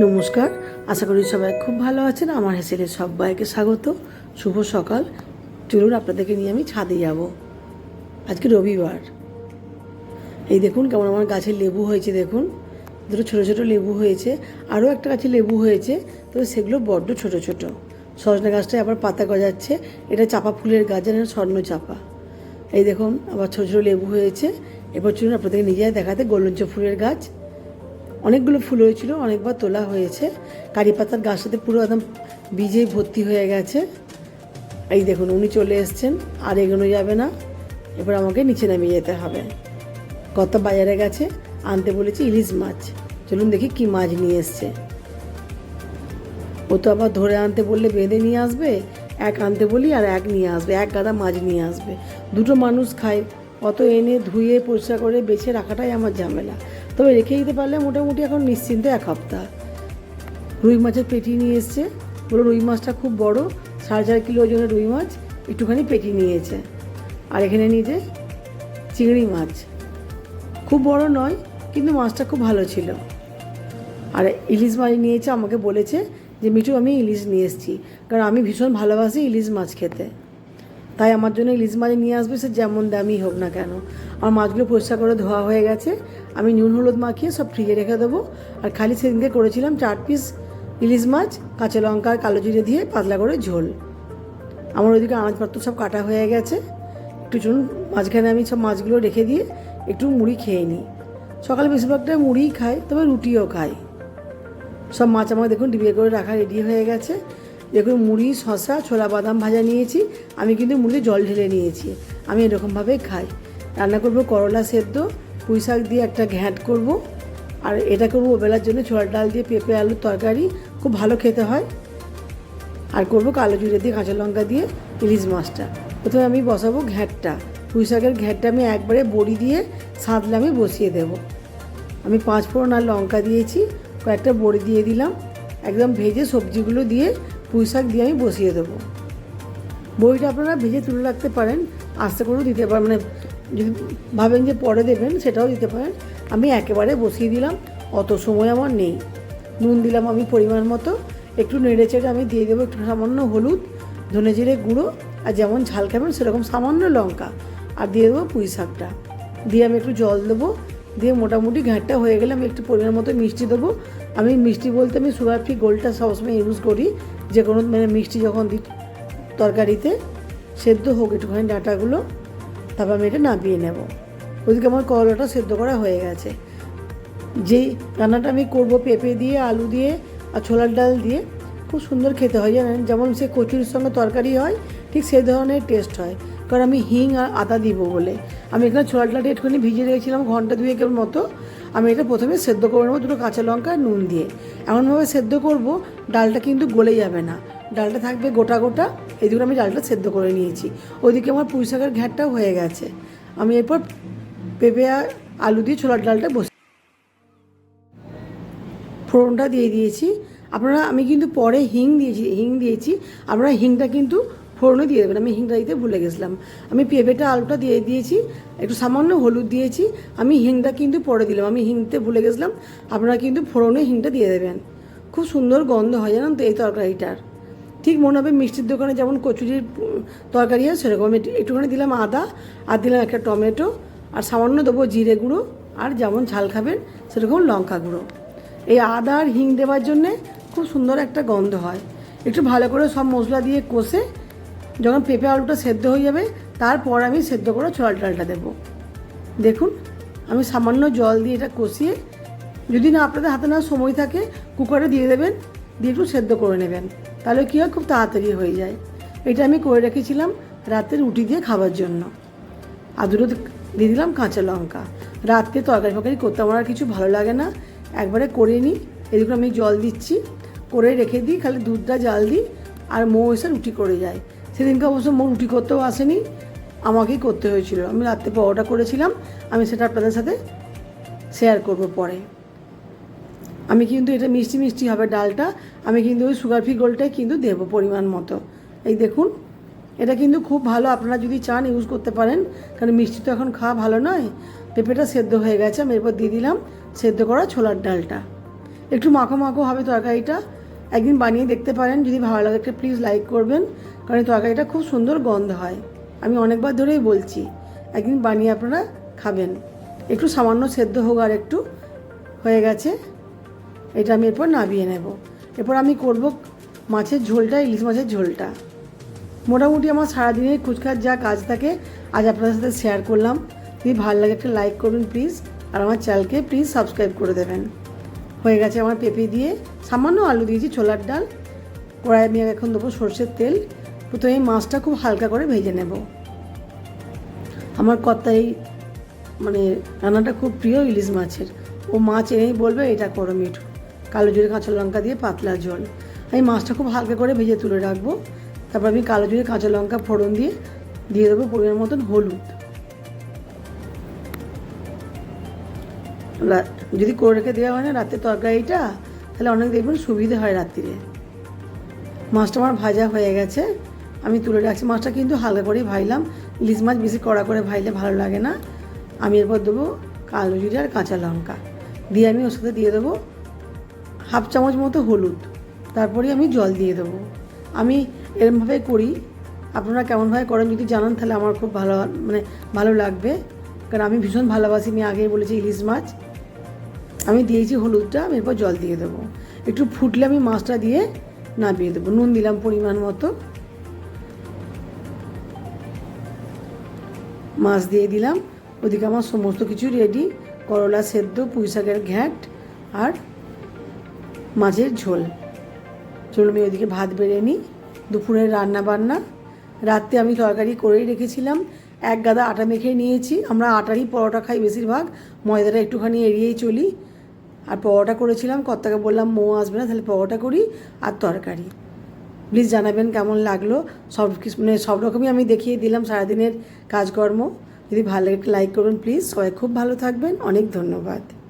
নমস্কার। আশা করি সবাই খুব ভালো আছেন। আমার হেসেলের সবাইকে স্বাগত। শুভ সকাল। চলুন আপনাদেরকে নিয়ে আমি ছাদে যাব। আজকে রবিবার। এই দেখুন কেমন আমার গাছে লেবু হয়েছে, দেখুন। দুটো ছোটো ছোটো লেবু হয়েছে, আরও একটা গাছে লেবু হয়েছে, তবে সেগুলো বড্ড ছোট ছোট। সজনা গাছটায় আবার পাতা গজাচ্ছে। এটা চাপা ফুলের গাছ জানেন স্বর্ণ চাপা। এই দেখুন, আবার ছোটো ছোটো লেবু হয়েছে। এবার চলুন আপনাদেরকে নিজে দেখাতে। গোলঞ্চ ফুলের গাছ। অনেকগুলো ফুল হয়েছিল, অনেকবার তোলা হয়েছে। কারি পাতার গাছটাতে পুরো একদম বীজে ভর্তি হয়ে গেছে। এই দেখুন, উনি চলে এসছেন, আর এগোনো যাবে না। এবার আমাকে নিচে নামিয়ে যেতে হবে। কত বাজারে গেছে, আনতে বলেছি ইলিশ মাছ। চলুন দেখি কি মাছ নিয়ে এসছে। ও তো আবার ধরে আনতে বললে বেঁধে নিয়ে আসবে, এক আনতে বলি আর এক নিয়ে আসবে, এক গাদা মাছ নিয়ে আসবে। দুটো মানুষ খায়, অত এনে ধুয়ে পরিষ্কার করে বেছে রাখাটাই আমার ঝামেলা। তবে রেখে দিতে পারলে মোটামুটি এখন নিশ্চিন্তে এক সপ্তাহ রুই মাছের পেটি নিয়ে এসছে। বলো রুই মাছটা খুব বড়, সাড়ে চার কিলো ওজনের রুই মাছ, একটুখানি পেটি নিয়েছে। আর এখানে নিয়েছে চিংড়ি মাছ। খুব বড় নয়, কিন্তু মাছটা খুব ভালো ছিল। আর ইলিশ মাছ নিয়েছে, আমাকে বলেছে যে, মিঠু, আমি ইলিশ নিয়ে এসেছি। কারণ আমি ভীষণ ভালোবাসি ইলিশ মাছ খেতে। তাই আমার জন্য ইলিশ মাছ নিয়ে আসবে, সে যেমন দামই হোক না কেন। আমার মাছগুলো পরিষ্কার করে ধোয়া হয়ে গেছে। আমি নুন, হলুদ মাখিয়ে সব ফ্রিজে রেখে দেবো। আর খালি সেদিনকে করেছিলাম চার পিস ইলিশ মাছ, কাঁচা লঙ্কা, কালো জিরে দিয়ে পাতলা করে ঝোল। আমার ওইদিকে আনাজপত্র সব কাটা হয়ে গেছে। একটু চুন মাঝখানে আমি সব মাছগুলো রেখে দিয়ে একটু মুড়ি খেয়ে নিই। সকালে বেশিরভাগটা মুড়িই খাই, তবে রুটিও খাই। সব মাছ আমার দেখুন ডিবিয়ে করে রাখা রেডি হয়ে গেছে। দেখুন, মুড়ি শশা ছোলা বাদাম ভাজা নিয়েছি। আমি কিন্তু মুড়ি জল ঢেলে নিয়েছি। আমি এরকমভাবে খাই। রান্না করব করলা সেদ্ধ, পুঁই শাক দিয়ে একটা ঘ্যাঁট করব, আর এটা করব ওবেলার জন্য ছোলার ডাল দিয়ে পেঁপে, আলুর তরকারি, খুব ভালো খেতে হয়। আর করব কালো জিরে দিয়ে কাঁচা লঙ্কা দিয়ে ইলিশ মাছটা। প্রথমে আমি বসাবো ঘ্যাঁটটা। পুঁই শাকের ঘ্যাঁটটা আমি একবারে বড়ি দিয়ে সাঁতলে আমি বসিয়ে দেবো। আমি পাঁচ ফোড়ন আর লঙ্কা দিয়েছি, কয়েকটা বড়ি দিয়ে দিলাম। একদম ভেজে সবজিগুলো দিয়ে পুঁই শাক দিয়ে আমি বসিয়ে দেবো। বড়িটা আপনারা ভেজে তুলে রাখতে পারেন, আস্তে করেও দিতে পারেন মানে যদি ভাবেন যে পরে দেবেন সেটাও দিতে পারেন। আমি একেবারে বসিয়ে দিলাম, অত সময় আমার নেই। নুন দিলাম আমি পরিমাণ মতো, একটু নেড়ে চেড়ে আমি দিয়ে দেবো একটু সামান্য হলুদ, ধনে জিরে গুঁড়ো, আর যেমন ঝাল খাবেন সেরকম সামান্য লঙ্কা, আর দিয়ে দেবো পুঁই শাকটা দিয়ে আমি একটু জল দেবো, দিয়ে মোটামুটি ঘ্যাঁটটা হয়ে গেলে আমি একটু পরিমাণ মতো মিষ্টি দেবো। আমি মিষ্টি বলতে আমি সুগার ফ্রি গোল্ডটা সবসময় ইউজ করি যে কোনো মানে মিষ্টি যখন দিই তরকারিতে সেদ্ধ হোক একটুখানি ডাঁটাগুলো, তারপর আমি এটা নামিয়ে নেব। ওদিকে আমার করলাটা সেদ্ধ করা হয়ে গেছে। যেই রান্নাটা আমি করব পেঁপে দিয়ে, আলু দিয়ে আর ছোলার ডাল দিয়ে, খুব সুন্দর খেতে হয় জানেন? যেমন সে কচুরির সঙ্গে তরকারি হয়, ঠিক সেই ধরনের টেস্ট হয়। কারণ আমি হিং আর আদা দিব বলে। আমি এখানে ছোলার ডালটা একটুখানি ভিজিয়ে রেখেছিলাম, ঘণ্টা দুয়েকের মতো। আমি এটা প্রথমে সেদ্ধ করে নেব দুটো কাঁচা লঙ্কা নুন দিয়ে। এমনভাবে সেদ্ধ করব, ডালটা কিন্তু গলে যাবে না। ডালটা থাকবে গোটা গোটা এদিকে আমি ডালটা সেদ্ধ করে নিয়েছি। ওইদিকে আমার পুঁই শাকের ঘ্যাটটাও হয়ে গেছে। আমি এরপর পেঁপে আর আলু দিয়ে ছোলার ডালটা বসে ফোড়নটা দিয়ে দিয়েছি। আপনারা, আমি কিন্তু পরে হিং দিয়েছি হিং দিয়েছি। আপনারা হিংটা কিন্তু ফোড়নে দিয়ে দেবেন, আমি হিংটা দিতে ভুলে গেছিলাম। আমি পেঁপেটা, আলুটা দিয়ে দিয়েছি, একটু সামান্য হলুদ দিয়েছি, আমি হিংটা কিন্তু পরে দিলাম, আমি হিংতে ভুলে গেছিলাম, আপনারা কিন্তু ফোড়নে হিংটা দিয়ে দেবেন। খুব সুন্দর গন্ধ হয় জানেন তো এই তরকারিটার। ঠিক মনে হবে মিষ্টির দোকানে যেমন কচুরির তরকারি হয় সেরকম একটু একটুখানি দিলাম আদা, আর দিলাম একটা টমেটো, আর সামান্য দেবো জিরে গুঁড়ো, আর যেমন ঝাল খাবেন সেরকম লঙ্কা গুঁড়ো। এই আদা আর হিং দেওয়ার জন্যে খুব সুন্দর একটা গন্ধ হয়। একটু ভালো করে সব মশলা দিয়ে কষে যখন পেঁপে আলুটা সেদ্ধ হয়ে যাবে, তারপর আমি সেদ্ধ করে ছোলার ডালটা দেবো। দেখুন, আমি সামান্য জল দিয়ে এটা কষিয়ে, যদি না আপনাদের হাতে না সময় থাকে, কুকারে দিয়ে দেবেন, দিয়ে একটু সেদ্ধ করে নেবেন। তাহলে কী হয়, খুব তাড়াতাড়ি হয়ে যায়। এটা আমি করে রেখেছিলাম রাতে রুটি দিয়ে খাবার জন্য। আর দুটো দিয়ে দিলাম কাঁচা লঙ্কা। রাত্রে তরকারি ফরকারি করতে আমার আর কিছু ভালো লাগে না। একবারে করে নিই। এদিকে আমি জল দিচ্ছি, করে রেখে দিই, খালি দুধটা জাল দিই, আর মৌ এসে রুটি করে যায়। সেদিনকে অবশ্য মৌ রুটি করতেও আসেনি, আমাকেই করতে হয়েছিল। আমি রাত্রে পরোটা করেছিলাম, আমি সেটা আপনাদের সাথে শেয়ার করব পরে। আমি কিন্তু এটা মিষ্টি মিষ্টি হবে ডালটা, আমি কিন্তু ওই সুগার ফ্রি গোলটাই কিন্তু দেবো পরিমাণ মতো। এই দেখুন, এটা কিন্তু খুব ভালো, আপনারা যদি চান ইউজ করতে পারেন, কারণ মিষ্টি তো এখন খাওয়া ভালো নয়। পেঁপেটা সেদ্ধ হয়ে গেছে, আমি এরপর দিয়ে দিলাম, সেদ্ধ করা ছোলার ডালটা। একটু মাখো মাখো হবে তরকারিটা একদিন বানিয়ে দেখতে পারেন। যদি ভালো লাগে একটা প্লিজ লাইক করবেন। কারণ এই তরকারিটা খুব সুন্দর গন্ধ হয়। আমি অনেকবার ধরেই বলছি, একদিন বানিয়ে আপনারা খাবেন। একটু সামান্য সেদ্ধ হোক আর একটু হয়ে গেছে। এটা আমি এরপর নাবিয়ে নেব। এরপর আমি করব মাছের ঝোলটা, ইলিশ মাছের ঝোলটা। মোটামুটি আমার সারাদিনের কুচকার যা কাজ থাকে, আজ আপনাদের সাথে শেয়ার করলাম। যদি ভালো লাগে একটা লাইক করবেন প্লিজ আর আমার চ্যানেলকে প্লিজ সাবস্ক্রাইব করে দেবেন। হয়ে গেছে আমার পেঁপে দিয়ে সামান্য আলু দিয়েছি, ছোলার ডাল। কড়াই আমি এখন দেবো সর্ষের তেল। প্রথমে মাছটা খুব হালকা করে ভেজে নেব। আমার কর্তা এই মানে রান্নাটা খুব প্রিয় ইলিশ মাছের। ও মাছ এনেই বলবে, এটা করো মিঠু। কালো জিরে কাঁচা লঙ্কা দিয়ে পাতলা ঝোল। আমি মাছটা খুব হালকা করে ভেজে তুলে রাখব। তারপর আমি কালো জিরে কাঁচা লঙ্কা ফোড়ন দিয়ে দিয়ে দেবো পরিমাণ মতন হলুদ। যদি করে রেখে দেওয়া হয় না, রাতে তরকারিটা তাহলে অনেক দেখবেন সুবিধে হয় রাত্রিরে। মাছটা আমার ভাজা হয়ে গেছে, আমি তুলে রাখছি। মাছটা কিন্তু হালকা করেই ভাইলাম ইলিশ মাছ বেশি কড়া করে ভাজলে ভালো লাগে না। আমি এরপর দেবো কালো জিরে আর কাঁচা লঙ্কা। দিয়ে আমি ওর সাথে দিয়ে দেবো হাফ চামচ মতো হলুদ। তারপরে আমি জল দিয়ে দেবো। আমি এরমভাবে করি। আপনারা কেমনভাবে করেন যদি জানান, তাহলে আমার খুব ভালো মানে ভালো লাগবে। কারণ আমি ভীষণ ভালোবাসি। আমি আগেই বলেছি ইলিশ মাছ। আমি দিয়েছি হলুদটা, আমি এরপর জল দিয়ে দেবো। একটু ফুটলে আমি মাছটা দিয়ে নামিয়ে দেবো। নুন দিলাম পরিমাণ মতো। মাছ দিয়ে দিলাম। ওদিকে আমার সমস্ত কিছু রেডি করলা সেদ্ধ, পুঁই শাকের ঘ্যাট আর মাছের ঝোল। চলুন আমি ওইদিকে ভাত বেড়ে নিই। দুপুরের রান্না বান্না। রাত্রে আমি তরকারি করেই রেখেছিলাম। এক গাদা আটা মেখে নিয়েছি। আমরা আটারই পরোটা খাই বেশিরভাগ। ময়দাটা একটুখানি এড়িয়েই চলি। আর পরোটা করেছিলাম, কর্তাকে বললাম, মো আসবে না, তাহলে পরোটা করি আর তরকারি। প্লিজ জানাবেন কেমন লাগল। সব কিছু মানে সব রকমই আমি দেখিয়ে দিলাম সারাদিনের কাজকর্ম। যদি ভালো লাইক করুন প্লিজ সবাই খুব ভালো থাকবেন। অনেক ধন্যবাদ।